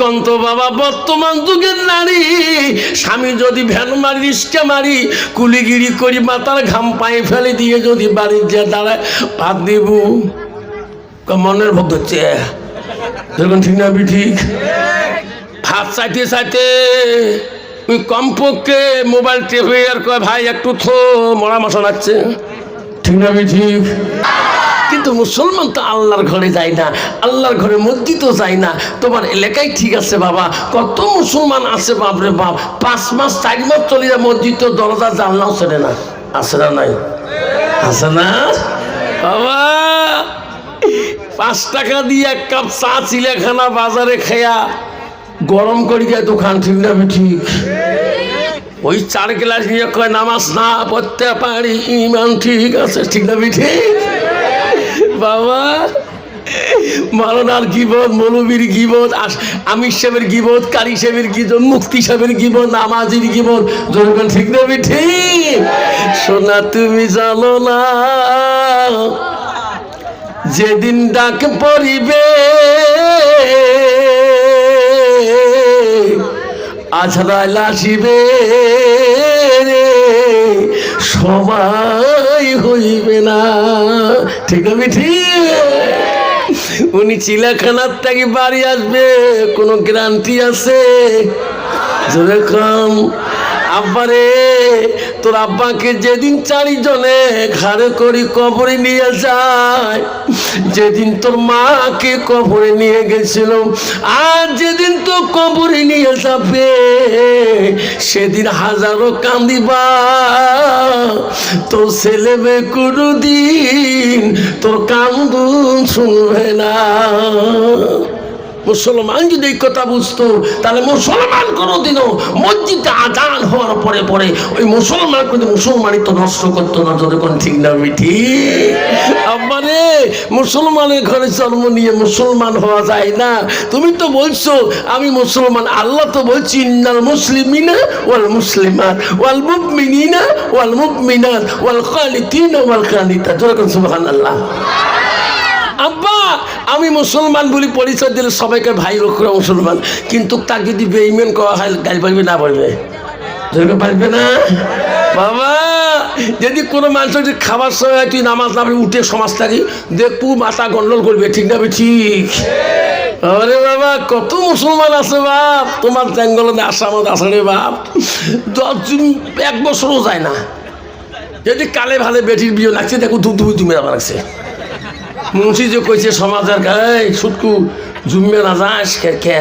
কন্ত বাবা বর্তমান যুগের নারী। স্বামী যদি ভ্যান মারি রিস্কা মারি, কুলিগিরি করি, মাথার ঘাম পায়ে ফেলে দিয়ে যদি বাড়ির যে দাঁড়ায় ভাত দিব। মনের ভোগ হচ্ছে দেখুন ঠিক না ঠিক। ভাত চাইতে চাইতে ওই কমপক্ষে মোবাইল টেপে আর কয়, ভাই, একটু থো, মরা মশা লাগছে ঠিক না ঠিক? কিন্তু মুসলমান তো আল্লাহর ঘরে যায় না, আল্লাহর ঘরে মসজিদও যায় না। তোমার এলাকায় ঠিক আছে বাবা, কত মুসলমান আছে বাপরে বাপ। পাঁচ মাস, চার মাস চলে যায় মসজিদ, তো দরজা, জানলাও ছেড়ে না। আছে না নাই? আছে না? বাবা, পাঁচ টাকা দিয়ে এক কাপ চা চিলেখানা বাজারে খেয়া গরম করি যায় দোকান, ঠিক না ঠিক? ওই চার গ্লাস নিয়ে কয়, নামাজ না পড়তে পারি। ইমান ঠিক আছে, ঠিক না আমি ঠিক বাবা মারনার গিবত, মৌলবীর গিবত আমির সাহেবের গিবত, কারি সাহেবের গিবত মুক্তি সাহেবের গিবত, নামাজির গিবত জনগণ ঠিক না আমি ঠিক সোনা তুমি জানো না, যেদিন ডাক পড়িবে আছড়াইল আসিবে সবাই হইবে না। ঠিক আমি ঠিক উনি চিলাখানার থেকে বাড়ি আসবে, কোনো গ্যারান্টি আছে? যেরকম আব্বারে, তোর আব্বাকে যেদিন চারিজনে ঘাড়ে করি কবরে নিয়ে যায়, যেদিন তোর মাকে কবরে নিয়ে গেছিল, আর যেদিন তো কবরে নিয়ে যাবে, সেদিন হাজারো কান্দিবা তোর ছেলে মেয়ে কোনো দিন তোর কান্দুন শুনবে না। মুসলমান যদি এই কথা বুঝতো, তাহলে মুসলমান কোনোদিনও মসজিদে আজান হওয়ার পরে পরে ওই মুসলমান কিন্তু মুসলমানই তো নষ্ট করতো না। যতক্ষণ ঠিক না মিঠি আমারে মুসলমানের ঘরে জন্ম নিয়ে মুসলমান হওয়া যায় না। তুমি তো বলছো, আমি মুসলমান, আল্লাহ তো বলছি, ইন্নাল মুসলিমিনা ওয়াল মুসলিমাত, ওয়াল মুমিনিনা ওয়াল মুমিনাত, ওয়াল কানিতিনা ওয়াল কানিতাত যেরকম সুবহানাল্লাহ। আব্বা, আমি মুসলমান বলি পরিচয় দিলে সবাইকে ভাই লোকরা মুসলমান। কিন্তু তাকে যদি বেইমেন করা হয়, গাল পারবে না পারবে পারবে না? বাবা, যদি কোনো মানুষ যদি খাবার সময় তুই নামাজ না উঠে সমাজ থাকি দেখবু মাথা গন্ডল করবে ঠিক না ঠিক আরে বাবা, কত মুসলমান আছে বাপ? তোমার জঙ্গলে আসামত আছে রে বাপ। দশ দিন- এক বছরও যায় না। যদি কালে ভালে বেটির বিয়ে লাগছে, দেখো দু দুই তুমি আমার লাগছে। মুন্সি যে কইছে সমাজের গায়ে সুটকু জুমে না যাস কে কে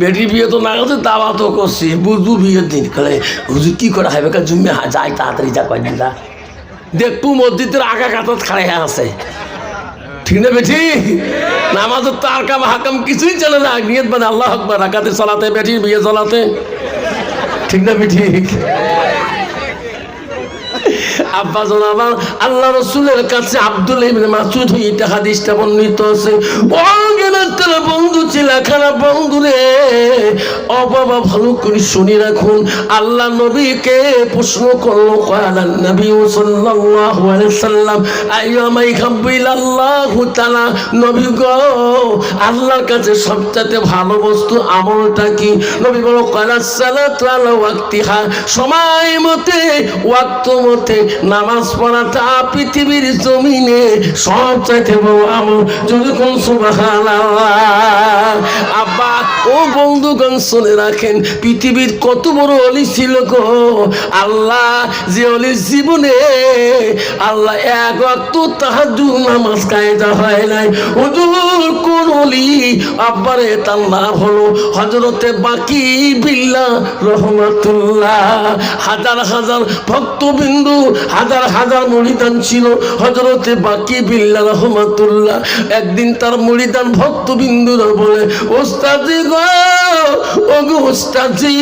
বেটি বিয়ে তো না গেছে দাওয়া তো করছি, বুঝবু বিয়ের দিন করে হুজুর কি করে হবে কা জুমে হা, যাই তাড়াতাড়ি যা, কয় দিন দেখবু মসজিদের আগা কাতত খাড়ে আছে। ঠিক না বেঠি নামাজের তো আরকাম হাকাম কিছুই চলে না, নিয়ত মানে আল্লাহ আকবার, রাকাতে চলাতে বেঠির বিয়ে চলাতে ঠিক না বেঠি আব্বা আমার আল্লাহ রসুলের কাছে আব্দুল আছে। বন্ধু বন্ধু রে ও বাবা, ভালো করে রাখুন। আল্লাহ নবীকে প্রশ্ন করল নবী সাল্লাল্লাহু আলাইহি সাল্লাম আইয়ামাই খাব্বিল আল্লাহ তাআলা? নবী গো, আল্লাহর কাছে সবচেয়ে ভালো বস্তু, আমলটা কি? নবী বলো কালাস সালাতু ওয়াক্তিহা। সময় মতে, ওয়াক্ত মতে, নামাজ পড়াটা পৃথিবীর জমিনে সব চাইতে বড় আমল। যদি কোন আব্বা, ও বন্ধুগণ শুনে রাখেন, পৃথিবীর কত বড় অলি ছিল গো। আল্লাহ যে অলির জীবনে, আল্লাহ এক অক্ত তাহাজু নামাজ কায়দা হয় নাই। হুজুর, কোন অলি? আব্বারে, তার নাম হলো হজরতে বাকি বিল্লা রহমাতুল্লাহ। হাজার হাজার হাজার হাজার মরিদান ছিল হজরতে বাকি বিল্লা রহমাতুল্লাহ। একদিন তার মরিদান ভক্তবিন্দুরা বলে ওস্তাদি গো ওগো ওস্তাদজি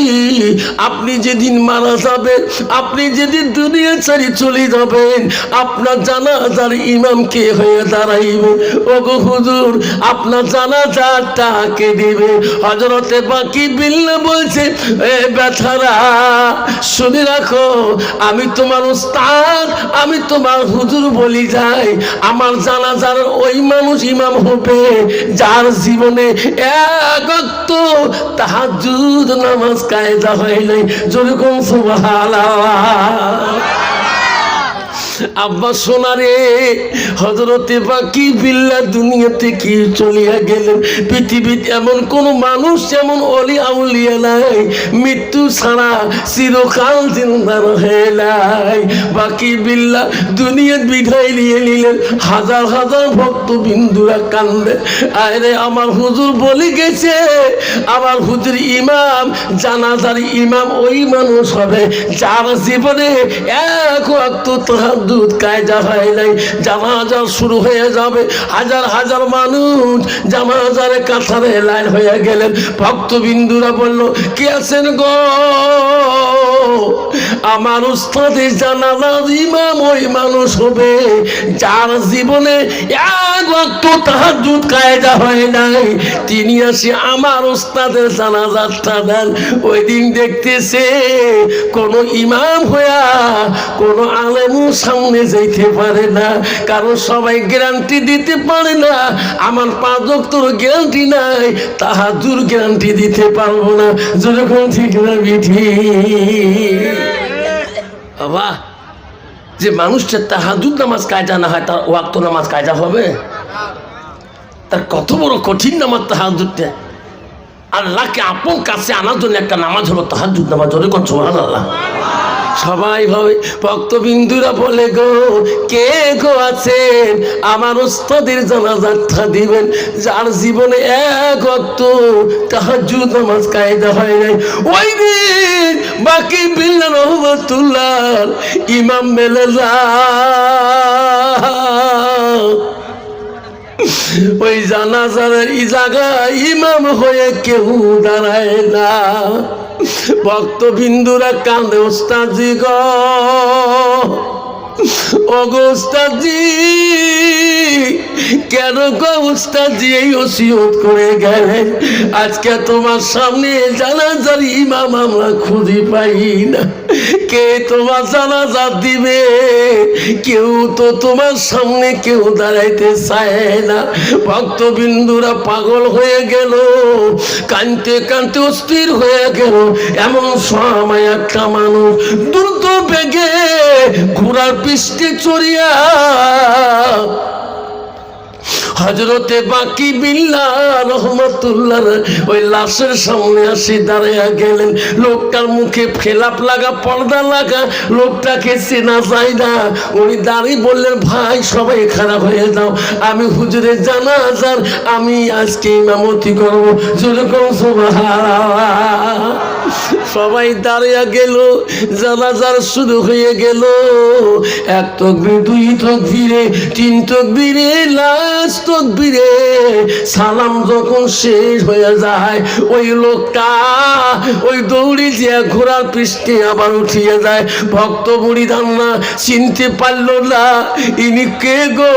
আপনি যেদিন মারা যাবেন, আপনি যেদিন দুনিয়া ছেড়ে চলে যাবেন, আপনার জানাজার ইমাম কে হয়ে দাঁড়াইবে? ওগো হুজুর, আপনার জানাজারটা কে দিবে? হজরতে বাকি বিল্লা বলছে, এ ব্যথারা শুনে রাখো, আমি তোমার উস্তাদ আমি তোমার হুজুর বলি যাই। আমার জানাজার ওই মানুষ ইমাম হবে, যার জীবনে তাহাজুদ নামাজ কায়দা হয় নাই। যেরকম সুবহানাল্লাহ। আব্বা সোনারে হজরতে বাকি বিল্লা দুনিয়াতে কি চলিয়া গেলেন? পৃথিবীতে এমন কোন মানুষ, যেমন অলি আউলিয়া নাই, মৃত্যু ছাড়া চিরকাল জিন্দার হয়ে নাই। বাকি বিল্লা দুনিয়া বিধায় নিয়ে নিলেন, হাজার হাজার ভক্ত বিন্দুরা কান্দে আরে আমার হুজুর বলে গেছে, আমার হুজুর ইমাম, জানাজার ইমাম ওই মানুষ হবে, যার জীবনে এক ওয়াক্ত তাহাজ্জুদ কায়দা হয় নাই জানাজা শুরু হয়ে যাবে। হাজার হাজার মানুষ জানাজারে কাছারে লাইন হয়ে গেলেন। ভক্তবিন্দুরা বলল, কে আছেন গো? আমার উস্তাদে জানাজার ইমাম, ওই মানুষ হবে যার জীবনে এক ওয়াক্ত তাহাজ্জুদ কায়দা হয় নাই। তিনি আসি আমার উস্তাদের জানাজারটা দেন। ওই দিন দেখতেছে কোন ইমাম হইয়া কোন আলেমু সামনে যাইতে পারে না। কারণ সবাই গ্যারান্টি দিতে পারে না। আমার পাঁচ তোর গ্যারান্টি নাই। তাহাজুর গ্যারান্টি দিতে পারব না। যেরকম ঠিক না, বিধি। বাবা, যে মানুষটা তাহাজুদ নামাজ কায়দা না হয়, তার ওয়াক্ত নামাজ কায়দা হবে? তার কত বড় কঠিন নামাজ তাহাজুদটা। আল্লাহকে আপন কাছে আনার জন্য একটা নামাজ হলো তাহাজুদ নামাজ। ধরে কোন সোহান আল্লাহ সবাই ভাবে, ভক্তবিন্দুরা বলে গো, কে গো আছেন? আমার ওস্তাদের জানাজারটা দিবেন, যার জীবনে এক অক্ত তাহাজুদ নামাজ কায়দা হয় নাই। ওই দিন বাকি বিল্লা রহমতুল্লাহ, ইমাম মেলে ওই জানাজার ই জায়গায় ইমাম হয়ে কেউ দাঁড়ায় না। ভক্তবিন্দুরা কান্দে ওস্তাজি গ। ওগো কেন গো উস্তাজি এই ওসিয়ত করে গেলেন আজকে তোমার সামনে জানাজার ইমাম আমরা খুঁজে পাই না। কে তোমার জানাজা দিবে? কেউ তো তোমার সামনে কেউ দাঁড়াইতে চায় না। ভক্তবিন্দুরা পাগল হয়ে গেল, কানতে কানতে অস্থির হয়ে গেল। এমন সময় একটা মানুষ দ্রুত বেগে ঘোড়ার পৃষ্ঠে চড়িয়া হজরতে বাকি বিল্লা রহমতুল্লাহ ওই লাশের সামনে আসি দাঁড়াইয়া গেলেন। লোকটার মুখে ফেলাপ লাগা, পর্দা লাগা, লোকটাকে চেনা যায় না। উনি দাঁড়িয়ে বললেন, ভাই, সবাই খারাপ হয়ে যাও। আমি হুজুরে জানা যার আমি আজকে ইমামতি করব। যেরকম সবাই দাঁড়িয়ে গেল, জানাজার শুরু হয়ে গেল। এক তকবির, দুই তকবিরে, তিন তকবিরে, লাশ তকবিরে। সালাম যখন শেষ হয়ে যায়, ওই লোকটা ওই দৌড়ি যে ঘোড়ার পৃষ্ঠে আবার উঠিয়ে যায় ভক্ত বুড়ি ধান্না চিনতে পারল না, ইনি কে গো?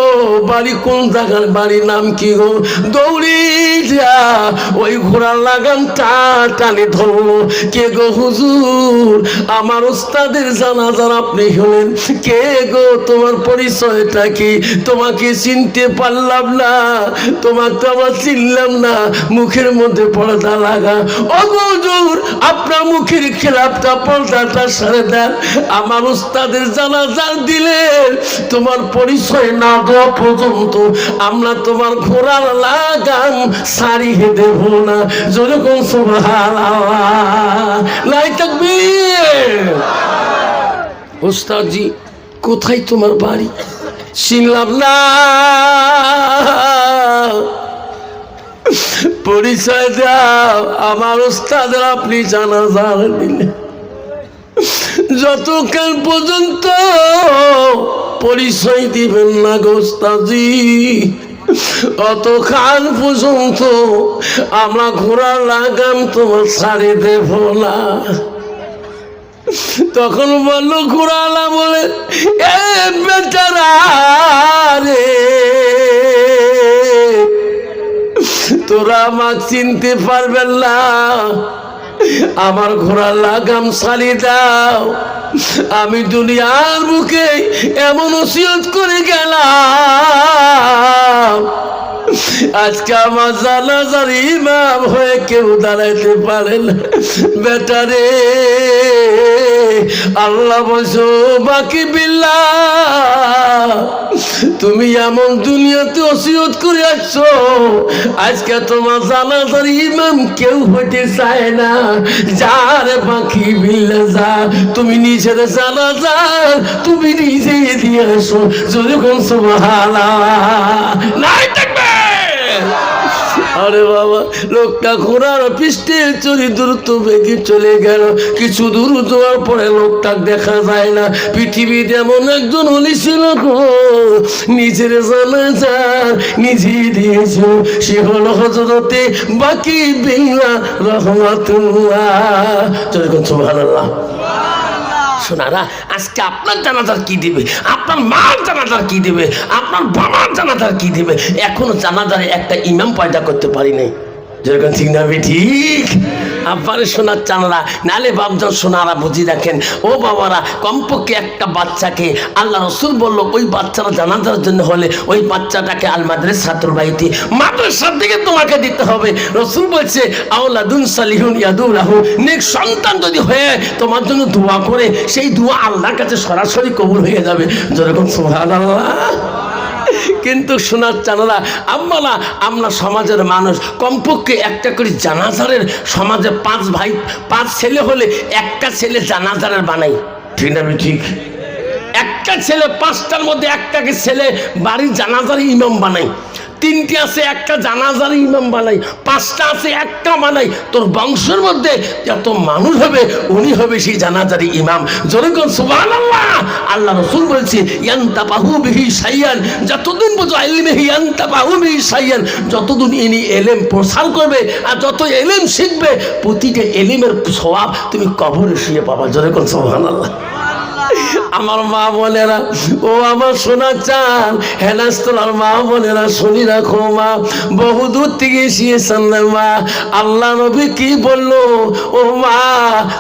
বাড়ি কোন জায়গার বাড়ির নাম কি গো? দৌড়ি যা, ওই ঘোড়ার লাগামটা টানে ধরলো। কে গো? হুজুর, আমার ওস্তাদের জানাজার আপনি হলেন কে গো? তোমার পরিচয়টা কি? তোমাকে চিনতে পারলাম না তোমার তো আমার চিনলাম না, মুখের মধ্যে পর্দা লাগা। ও হুজুর, আপনার মুখের খেলাপটা পর্দাটা সারে দেন। আমার ওস্তাদের জানাজার দিলেন, তোমার পরিচয় না দেওয়া পর্যন্ত আমরা তোমার ঘোড়ার লাগাম সারিয়ে দেব না। যেরকম সুবহানাল্লাহ। ওস্তাদজি, কোথায় তোমার বাড়ি? চিনলাম না। পরিচয় দাও, আমার ওস্তাদের আপনি জানা দিলেন যতক্ষণ পর্যন্ত পরিচয় দিবেন না গোস্তাজি অত কাল পর্যন্ত আমরা ঘোড়ার লাগাম তোমার ছাড়ে দেব না। তখন বলল, ঘোড়ালা বলে, এ তোরা আমাকে চিনতে পারবেন না। আমার ঘোড়ার লাগাম সালি দাও। আমি দুনিয়ার বুকে এমন ওসিয়ত করে গেলাম। আজকে আমার জানাজার ইমাম হয়ে কেউ দাঁড়াইতে পারে না। বেটারে আল্লাহ বলছো, বাকি বিল্লা, তুমি এমন দুনিয়াতে ওসিয়ত করে আসছো। আজকে তোমার জানাজার ইমাম কেউ হইতে চায় না। যার পাখি বিল্লা যা তুমি নিজের জানাজা, তুমি নিজে দিয়ে আসো যদি কোন সুবহানাল্লাহ। নাই আরে বাবা, লোকটা ঘোড়ার পৃষ্ঠে চড়ি দ্রুত বেগে চলে গেল। কিছু দূর যাওয়ার পরে লোকটা দেখা যায় না। পৃথিবীতে এমন একজন হলি ছিল নিজের জানা যার নিজে দিয়েছিল সে হলো হজরতে বাকি বিল্লা রহমাতুল্লাহ। চলে সুবহানাল্লাহ। শোনারা আজকে আপনার জানাজার কি দিবে? আপনার মার জানাজার কি দিবে? আপনার বাবার জানাজার কি দিবে? এখনও জানাজারে একটা ইমাম পয়দা করতে পারি নাই। যেরকম ঠিক না ঠিক? আব্বারে শোনার চানারা নালে বাপজন শোনারা বুঝি রাখেন ও বাবারা, কমপক্ষে একটা বাচ্চাকে আল্লাহ রসুল বলল, ওই বাচ্চারা জানাজার জন্য হলে ওই বাচ্চাটাকে আল মাদ্রাস ছাত্র বাড়িতে মাদ্রাসার দিকে তোমাকে দিতে হবে। রসুল বলছে আউলাদুন সালিহুন ইয়াদুল্লাহু নেক সন্তান যদি হয়ে তোমার জন্য দোয়া করে, সেই দোয়া আল্লাহর কাছে সরাসরি কবুল হয়ে যাবে। যেরকম সুবহানাল্লাহ। কিন্তু শোনার চানারা আম্মালা আমরা সমাজের মানুষ কমপক্ষে একটা করে জানাজারের সমাজে পাঁচ ভাই পাঁচ ছেলে হলে একটা ছেলে জানাজারের বানাই। ঠিক না ঠিক। একটা ছেলে পাঁচটার মধ্যে একটাকে ছেলে বাড়ির জানাজার ইমাম বানাই। তিনটি আছে, একটা জানাজার ইমাম বানাই, পাঁচটা আছে, একটা বানাই। তোর বংশের মধ্যে যত মানুষ হবে, উনি হবে সেই জানাজারি ইমাম। যেরকম সুবাহ আল্লাহ রসুল বলছে ইয়ান্তা বাহু বিহি সাইয়ান যতদিন পর্যন্ত এলিমেহি ইয়ান্তা বাহু বিহি সাইয়ান যতদিন ইনি এলেম প্রসার করবে আর যত এলেম শিখবে, প্রতিটা এলিমের স্বভাব তুমি কবরে শুয়ে পাবা। যেরকম সোহান আল্লাহ আমার মা বোনেরা, ও আমার সোনা চান হেনাস্তলার মা বোনেরা, শুনি রাখো মা। বহু দূর থেকে এসিয়েছেন মা। আল্লাহ নবী কি বলল? ও মা,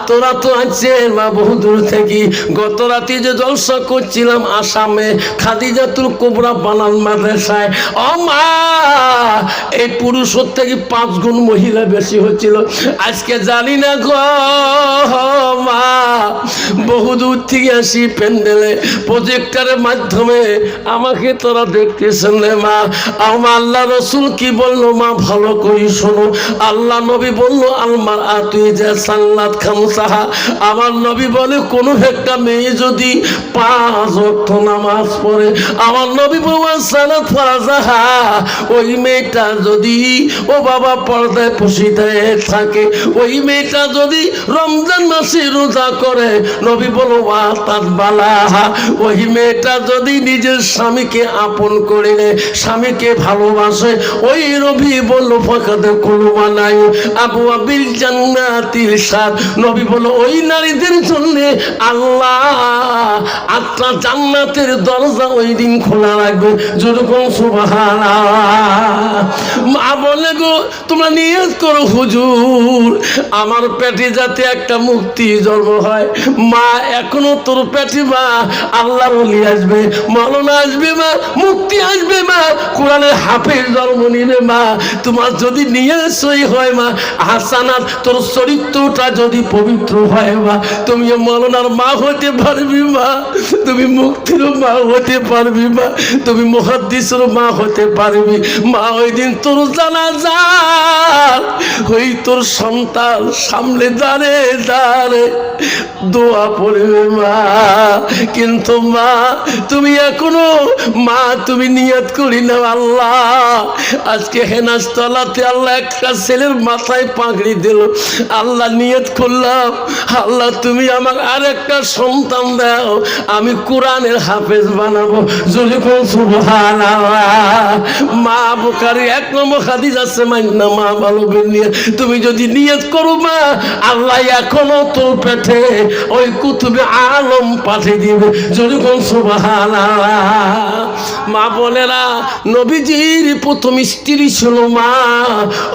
তোরা তো আছেন মা, বহু দূর থেকে। গত রাতে যে জলসা করছিলাম আসামে খাদিজাতুল কোবরা বানান মাদ্রাসায়। ও মা, এই পুরুষের থেকে পাঁচ গুণ মহিলা বেশি হচ্ছিল। আজকে জানি না গো, মা। বহু দূর থেকে আসি প্যান্ডেলে প্রজেক্টারের মাধ্যমে আমাকে তোরা দেখতেছেন রে মা। আমার আল্লাহ রসুল কি বলল? মা, ভালো করি শোনো। আল্লাহ নবী বলল, আলমার তুই যে সাল্লাত খাম সাহা। আমার নবী বলে, কোনো একটা মেয়ে যদি পাঁচ অর্থ নামাজ পড়ে, আমার নবী বাবা সালাত ফারাজাহা ওই মেয়েটা যদি, ও বাবা পর্দায় পুষিতে থাকে, ওই মেয়েটা যদি রমজান মাসে রোজা করে, নবী বলো ওয়া বালাহা ওই মেয়েটা যদি নিজের স্বামীকে আপন করে নেয়, স্বামীকে ভালোবাসে, ওই রবি বলল, ফাঁকাতে কলমা নাই, আবু আবিল জান্নাতির সাথ নবী বলল, ওই নারীদের জন্য আল্লাহ আত্মা জান্নাতের দরজা ওই দিন খোলা রাখবে। যেরকম সুবহানা মা বলে, গো, তোমরা নিয়ত করো হুজুর, আমার পেটে যাতে একটা মুক্তি জন্ম হয়। মা এখনও তোর পেটে মা, আল্লাহর ওলি আসবে মরণ আসবে মা মুক্তি আসবে মা, কোরআনের হাফের জন্ম নিবে মা, তোমার যদি নিয়ে সই হয় মা হাসানাত তোর চরিত্রটা যদি পবিত্র হয় মা তুমি মরণার মা হতে পারবি মা, তুমি মুক্তির মা হতে পারবি মা, তুমি মহাদ্দিসের মা হতে পারবি মা ওই দিন তোর জানা যা ওই তোর সন্তান সামনে দাঁড়ে দাঁড়ে দোয়া পড়বে মা। কিন্তু মা, তুমি এখনও, মা, তুমি নিয়ত করি না আল্লাহ। আজকে হেনাস তলাতে আল্লাহ একটা ছেলের মাথায় পাগড়ি দিল। আল্লাহ নিয়ত করলাম। আল্লাহ, তুমি আমার আর একটা সন্তান দাও। আমি কোরআনের হাফেজ বানাবো। যদি মা বোকারি, এক নম্বর হাদিস আছে মান্না মা ভালো নিয়ে তুমি যদি নিয়ত করো মা, আল্লাহ এখনও তোর পেটে ওই কুতুবে আলম পাঠিয়ে দিবে। যদি কোন সুবহান মা বোনেরা, নবীজির প্রথম স্ত্রী ছিল মা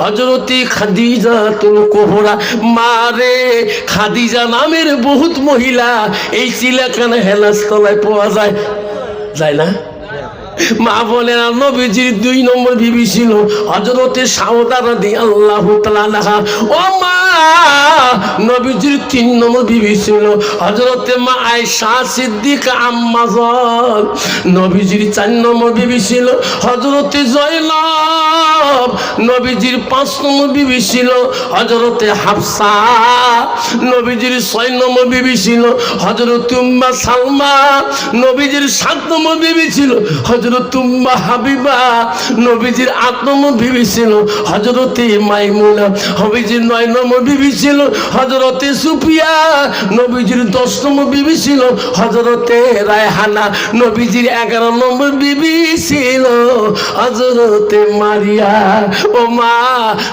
হজরতি খাদিজা তুল কোহরা মা রে, খাদিজা নামের বহুত মহিলা, এই চিলাখানে হেলাস তলায় পাওয়া যায়। যায় না? মা বলেন নবীজির দুই নম্বর বিবি ছিল হজরতে সাওদা দি আল্লাহ তালাহা ও মা, নবীজির তিন নম্বর বিবি ছিল হজরতে মা আয়সা সিদ্দিক আম্মাজন। নবীজির চার নম্বর বিবি ছিল হজরতে জয়নব নবীজির পাঁচ নম্বর বিবি ছিল হজরতে হাফসা, নবীজির ছয় নম্বর বিবি ছিল হজরত সালমা, নবীজির সাত নম্বর বিবি ছিল হজরত হাবিবা, নবীজির আট নম্বর বিবি ছিল হজরতে মাইমুনা, নবীজির নয় নম্বর বিবি ছিল হজরতে সুফিয়া, নবীজির দশ নম্বর বিবি ছিল হজরতে রায়হানা, নবীজির এগারো নম্বর বিবি ছিল হজরতে মারিয়া ও মা,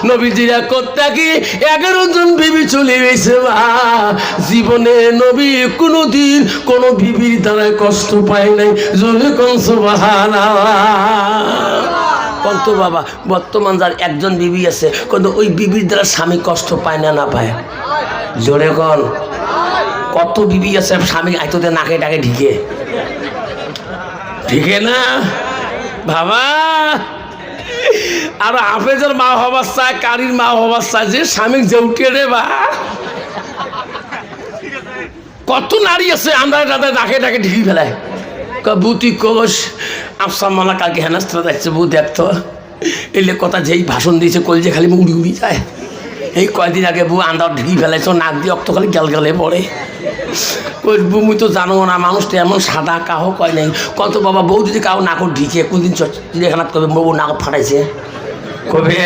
নবীজির একত্যাকে এগারো জন বিবি চলে গেছে মা। জীবনে নবী কোনোদিন কোনো বিবির দ্বারায় কষ্ট পায় নাই। জোরে কোন সুবহানাল্লাহ। কন্ত বাবা, বর্তমান যার একজন বিবি আছে, কিন্তু ওই বিবির দ্বারা স্বামী কষ্ট পায় না না পায়? জোরে কন। কত বিবি আছে, স্বামী আইতোতে নাকে ডাকে ঢিকে। ঢিকে না? বাবা! আর হাফেজের মা হবার চায় কারির মা হবার চায় যে স্বামী জেউটে রে বা। কত নারী আছে আমরা তাদের ডাকে ডাকে ঢিকি ফেলায়। বুতি কোষ আফসাম মালা কালকে হেনাস্ত্র যাচ্ছে বউ দেখতো এলে কথা যেই ভাষণ দিয়েছে, কলজে খালি উড়ি উড়ি যায়। এই কয়দিন আগে বউ আন্দার ঢিকি ফেলাইছো নাক দিয়ে অক্ত খালি গেল গেলে পড়ে। কই, বুমি তো জানো না মানুষটা এমন সাদা কাহো কয় নাই। কত বাবা বউ যদি কাউ নাক ঢিকে, কোনদিন চিড়িয়াখানা করবে বউ নাক ফাটাইছে? কবে?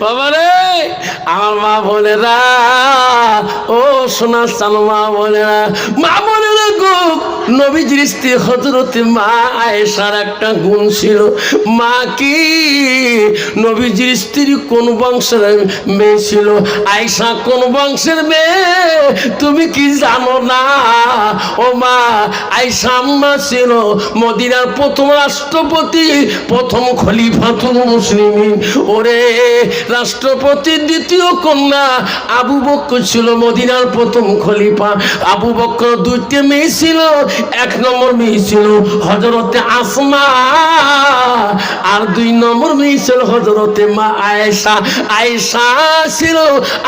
বাবা রে, আমার মা ও সোনা চানো মা মা গো, নবীজির স্ত্রী হজরতে মা আয়েশার একটা গুণ ছিল। মা কি? নবীজির স্ত্রী কোন বংশের মেয়ে ছিল? আয়েশা কোন বংশের মেয়ে? তুমি কি জানো না? ও মা, আয়েশা আম্মা ছিল মদিনার প্রথম রাষ্ট্রপতি, প্রথম খলিফাতুল মুসলিমিন। ওরে রাষ্ট্রপতির দ্বিতীয় কন্যা আবু বক্কর ছিল মদিনার প্রথম খলিফা। আবু বক্কর দুইটি মেয়ে ছিল, এক নম্বর মেয়ে ছিল হজরতে আসমা আর দুই নম্বর মেয়ে ছিল হজরতে মা আয়েশা। আয়েশা ছিল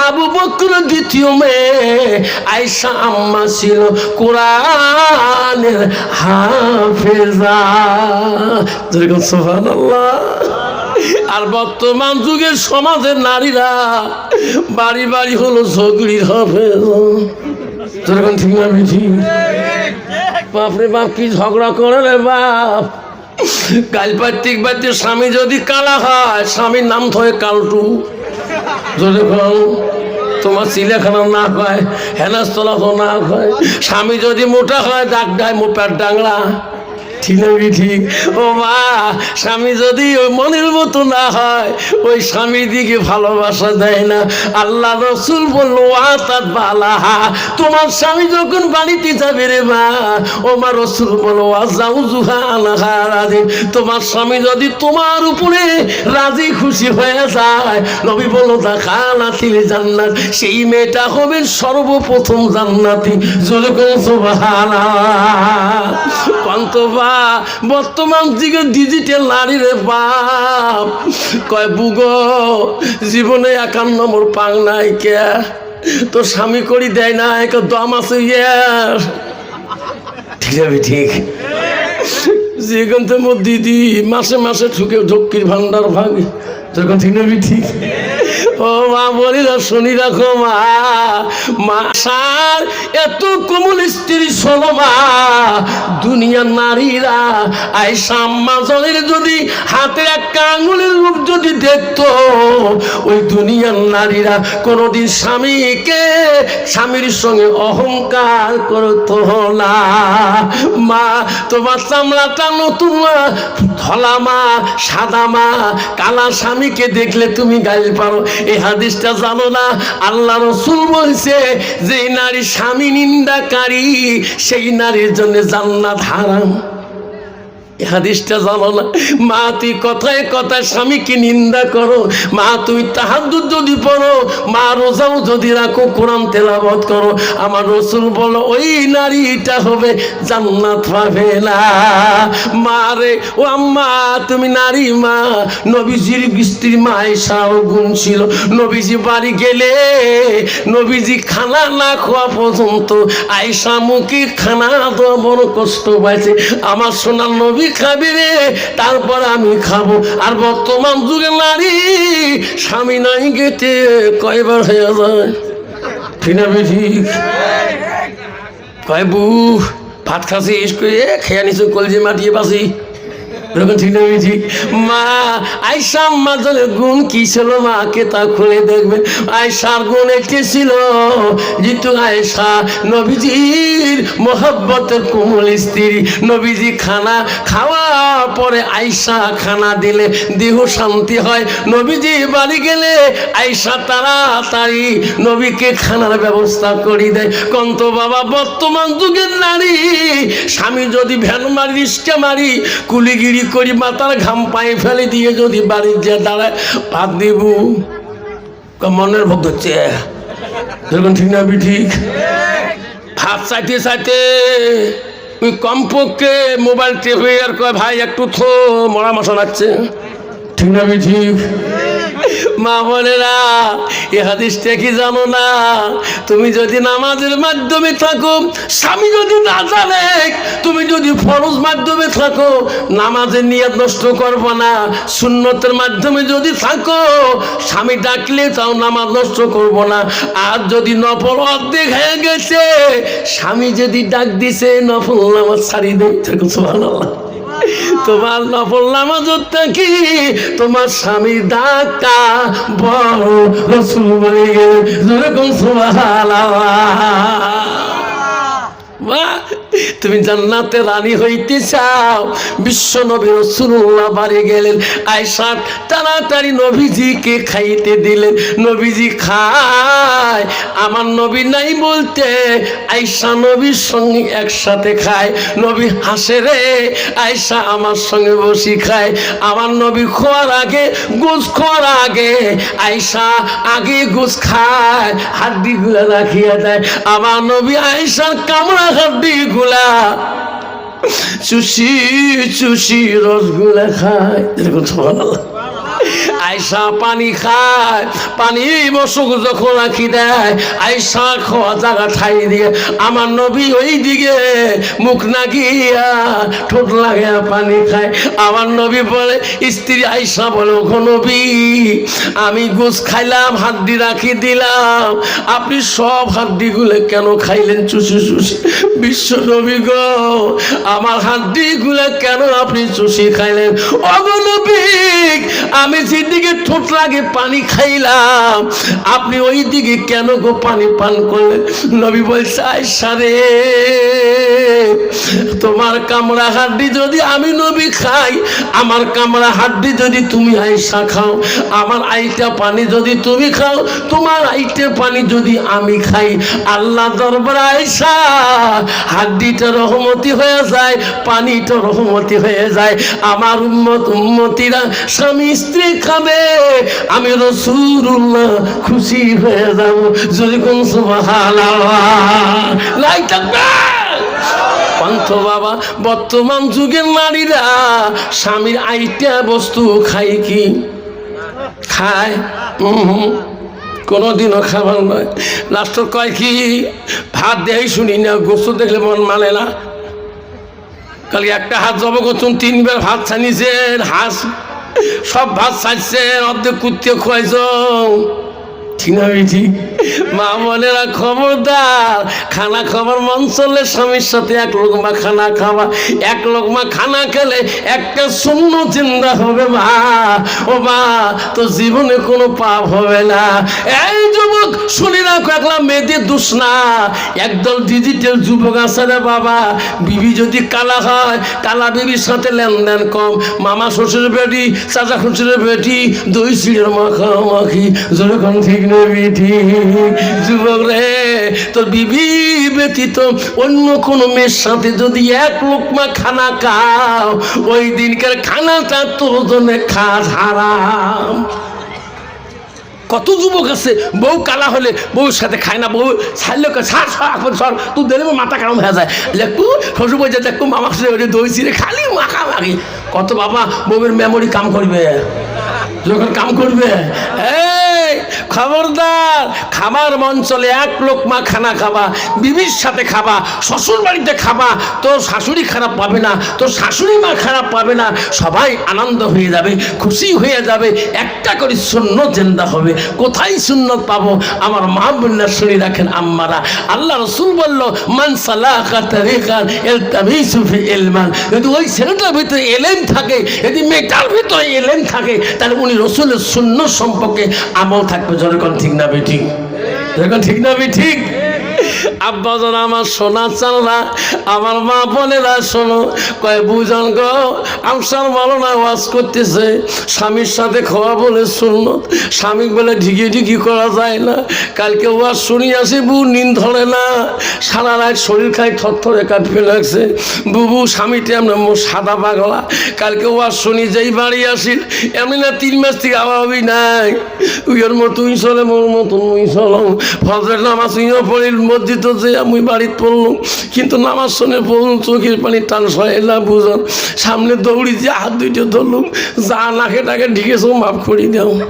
আবু বক্কর দ্বিতীয় মেয়ে, আয়েশা আম্মা ছিল কোরআনের হাফেজা। যেরকম সুবহানাল্লাহ। আর বর্তমান যুগের সমাজের নারীরা বাড়ি বাড়ি হলো ঝগড়ির হবে বাপরে বাপ, কি ঝগড়া করে রে বাপ। কাল পার্তিক বাড়িতে স্বামী যদি কালা হয়, স্বামীর নাম ধরে কালটু। তোমার চিলেখানা না হয় হেনাস তোলা না হয়। স্বামী যদি মোটা হয় ডাক দেয় মোটার ডাংলা। ঠিক না ঠিক? ও মা, স্বামী যদি ওই মনের মতো না হয়, ওই স্বামীর দিকে ভালোবাসা দেয় না। আল্লাহ রসুল বলল আতাত বালাহা। তোমার স্বামী যখন বাড়িতে যাবে রে মা, ও মা রসুল বলো আজাউ জুহা আলাহা রাজি তোমার স্বামী যদি তোমার উপরে রাজি খুশি হয়ে যায়, নবী বলো দেখা নাতিল জান্নাত। সেই মেয়েটা হবে সর্বপ্রথম জান্নাতি। জোরে করে সুবহানাল্লাহ। বর্তমান যুগে ডিজিটাল নারী রে বাপ। কয়, বুগ, জীবনে একান্ন নম্বর পাং নাই কে? তো স্বামী করি দেয় না, এক দম আছে ইয়ার। ঠিক আছে ঠিক। যেখান থেকে দিদি মাসে মাসে ঠুকে ঝক্কির ভান্ডার ভাঙি যখন ঠিক না ঠিক। ও মা বলি না শুনি রাখো মা। মা সার এত কোমল স্ত্রী শোনো মা দুনিয়ার নারীরা আয়সা জনের যদি হাতে একটা আঙুলের রূপ যদি দেখতো, ওই দুনিয়ার নারীরা কোনোদিন স্বামীকে, স্বামীর সঙ্গে অহংকার করতো না। মা, তোমার চামড়াটা নতুন মা, ধলা মা, সাদা মা, কালা স্বামীকে দেখলে তুমি গাইল পারো। এই হাদিসটা জানো না? আল্লাহ রসুল বলছে যে নারী স্বামী নিন্দাকারী সেই নারীর জন্য জান্নাত হারাম। হাদিসটা জানো না? মা, তুই কথায় কথায় স্বামীকে নিন্দা করো। মা, তুই তাহাদুদ যদি পড়ো, মা, রোজাও যদি রাখো, কোরআন তেলাবত করো। আমার রসুল বলো ওই নারীটা হবে জান্নাত পাবে না। মা রে, ও আম্মা, তুমি নারী মা। নবীজির স্ত্রী মা এসাও গুণ ছিল নবীজি বাড়ি গেলে নবীজি খানা না খাওয়া পর্যন্ত আয়সা মুখে খানা দেওয়া বড় কষ্ট পাইছে। আমার সোনার নবী খাবি রে, তারপর আমি খাব। আর বর্তমান যুগে নারী, স্বামী নাই গেতে কয়বার হয়ে যায়? ঠিক না বেশি কয় বু, ভাত খাসিস করে খেয়ে নিছো, কলজি মাটিয়ে পাসি এরকম ঠিক বেশি মা আয়সা মাঝে গুণ কি ছিল মাকে তা খুলে দেখবেন আয়সার গুণ একটি ছিল জিতু আয়সা নবীজির মোহব্বতের কোমল স্ত্রী। নবীজি খানা খাওয়ার পরে আয়সা খানা দিলে দেহ শান্তি হয়। নবীজি বাড়ি গেলে আয়সা তাড়াতাড়ি নবীকে খানার ব্যবস্থা করে দেয়। কন্ত বাবা, বর্তমান যুগের নারী, স্বামী যদি ভ্যান মারি রিস্কা মারি, কুলিগিরি করি মাথার ঘাম পায়ে ফেলে দিয়ে যদি বাড়ির যে দাঁড়ায়, পাত দিব। মনের ভোগ হচ্ছে দেখুন ঠিক না ঠিক হাত চাইতে চাইতে তুই কমপক্ষে মোবাইল টেপে আর কয়, ভাই, একটু থো, মরা মশা লাগছে। ঠিক না ঠিক? মা এ হাদিসটা কি জানো না? তুমি যদি নামাজের মাধ্যমে থাকো, স্বামী যদি না জানে, তুমি যদি ফরজ মাধ্যমে থাকো, নামাজের নিয়ত নষ্ট করব না। সুন্নতের মাধ্যমে যদি থাকো, স্বামী ডাকলে তাও নামাজ নষ্ট করব না। আর যদি নফল অর্ধেক হয়ে গেছে, স্বামী যদি ডাক দিছে, নফল নামাজ ছাড়ি দেয় থাকো সুবহানাল্লাহ। তোমার নফল নামাজটা কি? তোমার স্বামী ডাক্তা বড় রসুল বলে গেলে যেরকম বাহ! তুমি জান্নাতে রানী হইতে চাও। বিশ্ব নবী রসুল্লাহ বাড়ি গেলেন। আয়সা তাড়াতাড়ি নবীজিকে খাইতে দিলেন। নবীজি খায়, আমার নবী নাই বলতে। আয়সা নবীর সঙ্গে একসাথে খায়। নবী হাসে রে আয়সা আমার সঙ্গে বসি খায়। আমার নবী খোয়ার আগে গোস খোয়ার আগে। আয়সা আগে গোস খায় হাড্ডি গুলা রাখিয়া দেয়। আমার নবী আয়সার কামড়া হাড্ডি গুলা চুষি চুষি রসগুলা খায়। এরকম সুবহানাল্লাহ পানি খায়, পানি মশুক যখন দেয় খাওয়া জায়গা ঠাই দিয়ে, আমার নবী ওই দিকে মুখ না গিয়া ঠোঁট লাগিয়া পানি খায়। আমার নবী বলে, স্ত্রী বলে ওখো নবী, আমি গোস খাইলাম, হাড্ডি রাখি দিলাম। আপনি সব হাড্ডিগুলো কেন খাইলেন, চুষি চুষি? বিশ্ব নবী গো, আমার হাড্ডিগুলো কেন আপনি চুষি খাইলেন? অগনবিক আমি যেদিকে ঠোঁট লাগে পানি খাইলাম, আপনি ওই দিকে কেন গো পানি পান করলেন? নবী বলছে, আয়সা রে, তোমার কামড়া হাড্ডি যদি আমি নবী খাই, আমার কামড়া হাড্ডি যদি তুমি আয়সা খাও, আমার আইটা পানি যদি তুমি খাও, তোমার আইটে পানি যদি আমি খাই। আল্লাহ দরবার আয়সা, হাড্ডিটা রহমতি হয়ে যায়, পানিটা রহমতি হয়ে যায়। আমার উম্মত, উম্মতিরা স্বামী স্ত্রী খাবে। আমি রসুল্লাহ খুশি হয়ে যাব। যদি কোন পান্থ বাবা, বর্তমান যুগের নারীরা স্বামীর আইটা বস্তু খাই কি? খায়। কোনোদিনও খাবার নয়। লাস্ট কয় কি? ভাত দেয় শুনি না, গোস্ত দেখলে মন মানে না। কালকে একটা হাত জব করছেন তিনবার ভাত ছানিয়েছেন হাঁস সব ভাত সাজছে অর্ধেক কুত্তে খুয়াইছ। না মা খবরদার। খানা মন স্বামীর সাথে এক খানা খাওয়া এক খানা খেলে একটা শূন্য চিন্তা হবে ও তো জীবনে কোনো পাপ হবে না। এই যুবক, শুনি রাখো, একলা মেয়েদের দোষ না। একদল ডিজিটাল যুবক আছে রে বাবা। বিবি যদি কালা হয়, কালা বিবির সাথে লেনদেন কম। মামা শ্বশুরের বেটি, চাচা শ্বশুরের বেটি, দই চিড়ের মাখামাখি। যেরকম ঠিক যুবক রে, তোর বিবি ব্যতীত অন্য কোনো মেয়ের সাথে যদি এক লোকমা খানা খাও, ওই দিনকার খানাটা তোর জন্য হারাম। কত যুবক আছে, বউ কালা হলে বউর সাথে খায় না, বউ ছাড়লে ছাড় সর এখন সর তুই দিলে মাথা কারণ হয়ে যায়। দেখু শ্বশুর বলছে দেখু মামা সাথে দই ছিঁড়ে খালি মাখা মাখি। কত বাবা বউয়ের মেমোরি কাম করবে। যখন কাম করবে এই খবরদার খাবার মন চলে এক লোকমা খানা খাবা, বিবির সাথে খাবা, শ্বশুর বাড়িতে খাবা, তোর শাশুড়ি খারাপ পাবে না, তোর শাশুড়ি মা খারাপ পাবে না, সবাই আনন্দ হয়ে যাবে, খুশি হয়ে যাবে, একটা করে শূন্য জেন্দা হবে, কোথায় শূন্য পাবো? আমার মা বোনরা শুনে রাখেন আম্মারা, আল্লাহ রসুল বলল, মান ইলমান। যদি ওই ছেলেটার ভিতরে এলেন থাকে, যদি মেয়েটার ভিতরে এলেন থাকে, তাহলে উনি রসুলের শূন্য সম্পর্কে আমল থাকবে যখন ঠিক না বে ঠিক। যখন ঠিক না বে ঠিক। আব্বা জন আমার সোনা চাল্লা আমার মা বোনেরা শোনো। কয়, বুঝন গো আমসার বলো না ওয়াজ করতেছে। স্বামীর সাথে খাওয়া বলে শুনলো স্বামী বলে ঢিকি ঢিকি করা যায় না। কালকে ওয়াজ শুনি আসি বু নিন ধরে না। সারা রাত শরীর খাই থরথরে কাটবে লাগছে। বুবু, স্বামীটি আমরা মোর সাদা পাগলা। কালকে ওয়াজ শুনি যেই বাড়ি আসিল এমনি না তিন মাস থেকে আবাবি নাই। উইয়ের মতোই চলে, মোর মতন মুই চলম ফজরের নামাজ উইও পড়িল মসজিদ যে আমি বাড়িতে পড়লাম কিন্তু নামাজ শুনে পড়ুন চোখের পানি টান সহেলা বুঝন সামনে দৌড়ি যে হাত দুইটা ধরলুম যা নাকে টাকে ঢিকেছ মাফ করি দাও।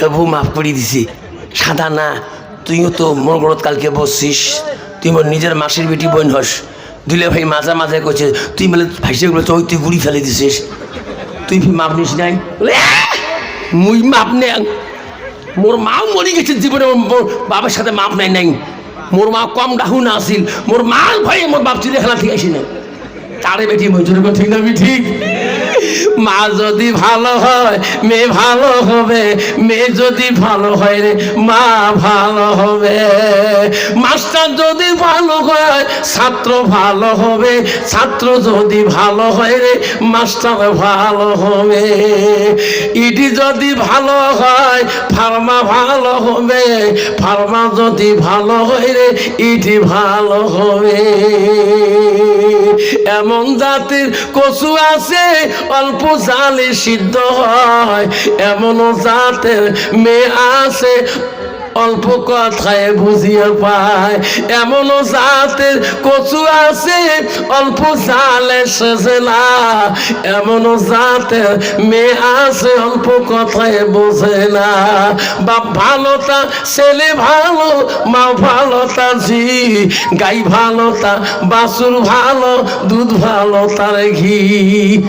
কবু মাফ করে দিছি। সাদা না তুইও তো মোর ঘরত কালকে বসছিস। তুই মোর নিজের মাসির বেটি বোন হস। দিলে ভাই মাঝে মাঝে কইছে তুই বলে ভাইসে বলে ওই তুই গুড়ি ফেলে দিছিস। তুই মাপ নিস নাই? বলে, "আহ! মুই মাপ নে মোর মাও মরি গেছে জীবনে বাবার সাথে মাপ নাই নাই। মোর মা কম ডাহু না আসিল মোর মা ভয়ে মোর বাপ চিড়িয়াখানা থেকে আসি না তারে বেটি মজুর ঠিক না, আমি ঠিক। মা যদি ভালো হয়, মেয়ে ভালো হবে, মেয়ে যদি ভালো হয় রে, মা ভালো হবে। মাস্টার যদি ভালো হয়, ছাত্র ভালো হবে, ছাত্র যদি ভালো হয় রে, মাস্টার ভালো হবে। ইডি যদি ভালো হয়, ফার্মা ভালো হবে, ফার্মা যদি ভালো হয় রে, ইডি ভালো হবে। এমন জাতির কচু আছে অল্প জালে সিদ্ধ হয় এমনও জাতের মেয়ে আছে, অল্প কথায় বুঝিয়ে পায়। এমনও জাতের কচু আছে, অল্প জালে সেজে না। এমনও জাতের মেয়ে আছে, অল্প কথায় বোঝে না। বাপ ভালো তা, ছেলে ভালো, মা ভালো তা গাই ভালো তা বাসুর ভালো, দুধ ভালো তার ঘি।